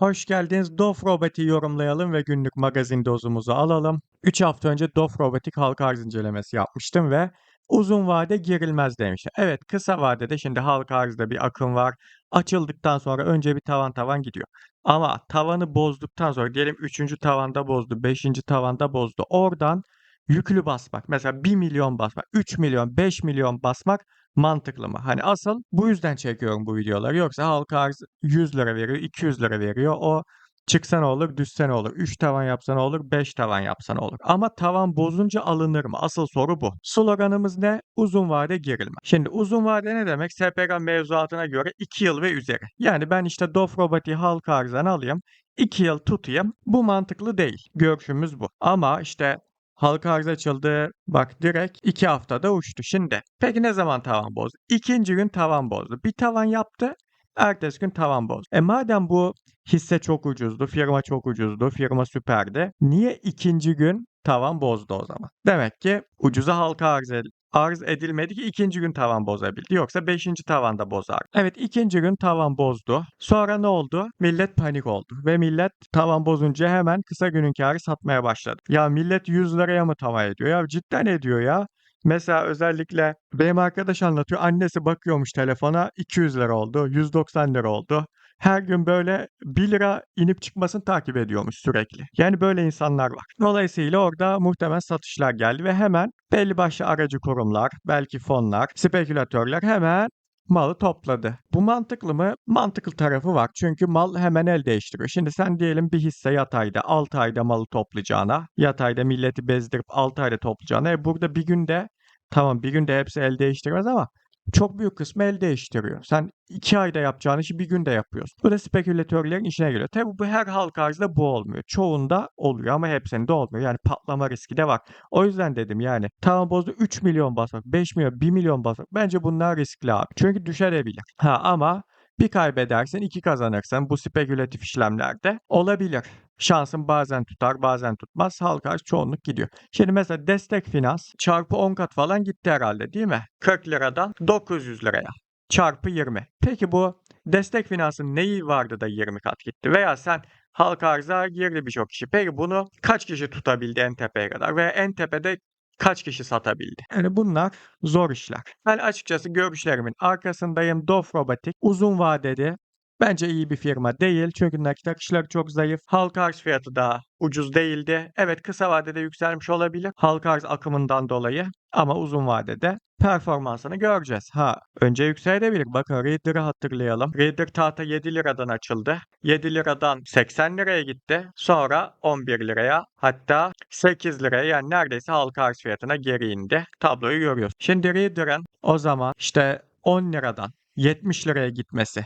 Hoş geldiniz. Dof Robotik'i yorumlayalım ve günlük magazin dozumuzu alalım. 3 hafta önce Dof Robotik halka arz incelemesi yapmıştım ve uzun vade girilmez demiştim. Evet kısa vadede şimdi halka arzda bir akım var. Açıldıktan sonra önce bir tavan tavan gidiyor. Ama tavanı bozduktan sonra diyelim 3. tavanda bozdu, 5. tavanda bozdu. Oradan yüklü basmak mesela 1 milyon basmak, 3 milyon, 5 milyon basmak mantıklı mı? Hani asıl bu yüzden çekiyorum bu videoları. Yoksa halka arz 100 lira veriyor, 200 lira veriyor. O çıksa ne olur, düşse ne olur? 3 tavan yapsa ne olur, 5 tavan yapsa ne olur? Ama tavan bozunca alınır mı? Asıl soru bu. Sloganımız ne? Uzun vade girilme. Şimdi uzun vade ne demek? SPK mevzuatına göre 2 yıl ve üzeri. Yani ben işte Dof Robotik'i halka arzdan alayım. 2 yıl tutayım. Bu mantıklı değil. Görüşümüz bu. Ama işte Halka arz açıldı. Bak direkt 2 haftada uçtu. Şimdi peki ne zaman tavan bozdu? İkinci gün tavan bozdu. Bir tavan yaptı. Ertesi gün tavan bozdu. E madem bu hisse çok ucuzdu, firma çok ucuzdu, firma süperdi. Niye ikinci gün tavan bozdu o zaman? Demek ki ucuza halka arz, arz edilmedi ki ikinci gün tavan bozabildi. Yoksa beşinci tavanda bozar. Evet ikinci gün tavan bozdu. Sonra ne oldu? Millet panik oldu. Ve millet tavan bozunca hemen kısa günün kârı satmaya başladı. Ya millet 100 liraya mı tavan ediyor? Ya cidden ediyor ya. Mesela özellikle benim arkadaş anlatıyor. Annesi bakıyormuş telefona 200 lira oldu, 190 lira oldu. Her gün böyle 1 lira inip çıkmasını takip ediyormuş sürekli. Yani böyle insanlar var. Dolayısıyla orada muhtemelen satışlar geldi ve hemen belli başlı aracı kurumlar, belki fonlar, spekülatörler hemen malı topladı. Bu mantıklı mı? Mantıklı tarafı var. Çünkü mal hemen el değiştiriyor. Şimdi sen diyelim bir hisse yatayda 6 ayda malı toplayacağına, yatayda milleti bezdirip 6 ayda toplayacağına. E burada bir günde tamam bir günde hepsi el değiştirmez ama çok büyük kısmı el değiştiriyor. Sen 2 ayda yapacağın işi bir günde yapıyorsun. Bu da spekülatörlerin işine geliyor. Tabi bu her halka arzda bu olmuyor. Çoğunda oluyor ama hepsinde olmuyor. Yani patlama riski de var. O yüzden dedim yani tamam bozdu 3 milyon basmak, 5 milyon, 1 milyon basmak. Bence bunlar riskli abi. Çünkü düşebilir. Ha ama bir kaybedersin, iki kazanırsın. Bu spekülatif işlemlerde olabilir. Şansın bazen tutar, bazen tutmaz. Halka arz çoğunluk gidiyor. Şimdi mesela destek finans çarpı 10 kat falan gitti herhalde değil mi? 40 liradan 900 liraya çarpı 20. Peki bu destek finansın neyi vardı da 20 kat gitti? Veya sen halka arza girdi birçok kişi. Peki bunu kaç kişi tutabildi en tepeye kadar? Ve en tepede kaç kişi satabildi? Yani bunlar zor işler. Ben açıkçası görüşlerimin arkasındayım. Dof Robotik uzun vadede Bence iyi bir firma değil çünkü nakit akışları çok zayıf. Halka arz fiyatı da ucuz değildi. Evet kısa vadede yükselmiş olabilir halka arz akımından dolayı ama uzun vadede performansını göreceğiz. Ha önce yükselebilir. Bakın Reader'ı hatırlayalım. Reader tahta 7 liradan açıldı. 7 liradan 80 liraya gitti. Sonra 11 liraya hatta 8 liraya yani neredeyse halka arz fiyatına geri indi. Tabloyu görüyoruz. Şimdi Reader'ın o zaman işte 10 liradan 70 liraya gitmesi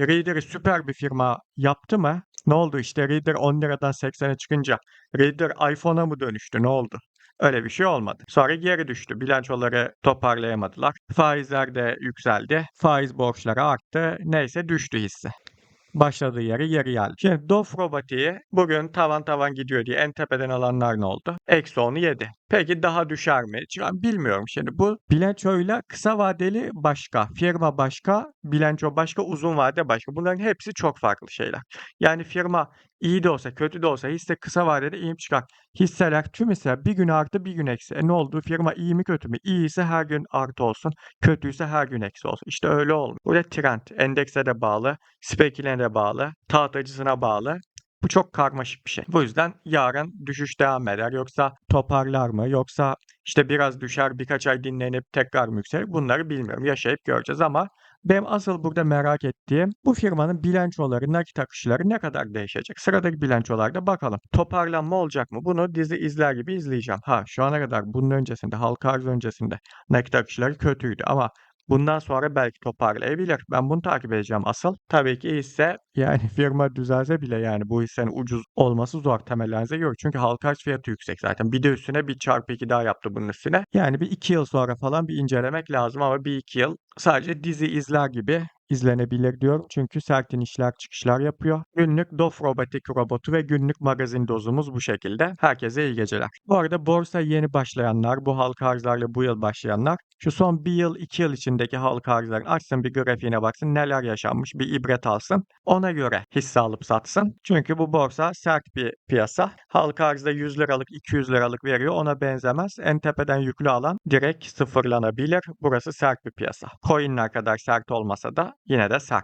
Reader'ı süper bir firma yaptı mı? Ne oldu işte Reader 10 liradan 80'e çıkınca Reader iPhone'a mı dönüştü? Ne oldu? Öyle bir şey olmadı. Sonra geri düştü. Bilançoları toparlayamadılar. Faizler de yükseldi. Faiz borçları arttı. Neyse düştü hisse başladığı yere geri geldi. Şimdi Dof bugün tavan tavan gidiyor diye en tepeden alanlar ne oldu? Eksi 10'u yedi. Peki daha düşer mi? Ben bilmiyorum. Şimdi bu bilançoyla kısa vadeli başka, firma başka, bilanço başka, uzun vade başka. Bunların hepsi çok farklı şeyler. Yani firma iyi de olsa, kötü de olsa hisse kısa vadede iyi çıkar? Hisseler tüm hisseler bir gün artı bir gün eksi. E ne oldu? Firma iyi mi kötü mü? İyi ise her gün artı olsun. Kötüyse her gün eksi olsun. İşte öyle olmuyor. Bu da trend. Endekse de bağlı. Speküle de bağlı. Tahtacısına bağlı. Bu çok karmaşık bir şey. Bu yüzden yarın düşüş devam eder. Yoksa toparlar mı? Yoksa işte biraz düşer birkaç ay dinlenip tekrar mı yükselir? Bunları bilmiyorum. Yaşayıp göreceğiz ama benim asıl burada merak ettiğim bu firmanın bilançoları, nakit akışları ne kadar değişecek? Sıradaki bilançolarda bakalım. Toparlanma olacak mı? Bunu dizi izler gibi izleyeceğim. Ha şu ana kadar bunun öncesinde, halka arz öncesinde nakit akışları kötüydü ama Bundan sonra belki toparlayabilir. Ben bunu takip edeceğim asıl. Tabii ki hisse yani firma düzelse bile yani bu hissenin ucuz olması zor temellerinize göre. Çünkü halka arz fiyatı yüksek zaten. Bir de üstüne bir çarpı iki daha yaptı bunun üstüne. Yani bir iki yıl sonra falan bir incelemek lazım ama bir iki yıl sadece dizi izler gibi izlenebilir diyorum. Çünkü sert inişler çıkışlar yapıyor. Günlük Dof Robotik robotu ve günlük magazin dozumuz bu şekilde. Herkese iyi geceler. Bu arada borsa yeni başlayanlar, bu halka arzlarla bu yıl başlayanlar şu son bir yıl, iki yıl içindeki halka arzların açsın bir grafiğine baksın neler yaşanmış bir ibret alsın. Ona göre hisse alıp satsın. Çünkü bu borsa sert bir piyasa. Halka arzda 100 liralık, 200 liralık veriyor. Ona benzemez. En tepeden yüklü alan direkt sıfırlanabilir. Burası sert bir piyasa. Coinler kadar sert olmasa da yine de sert.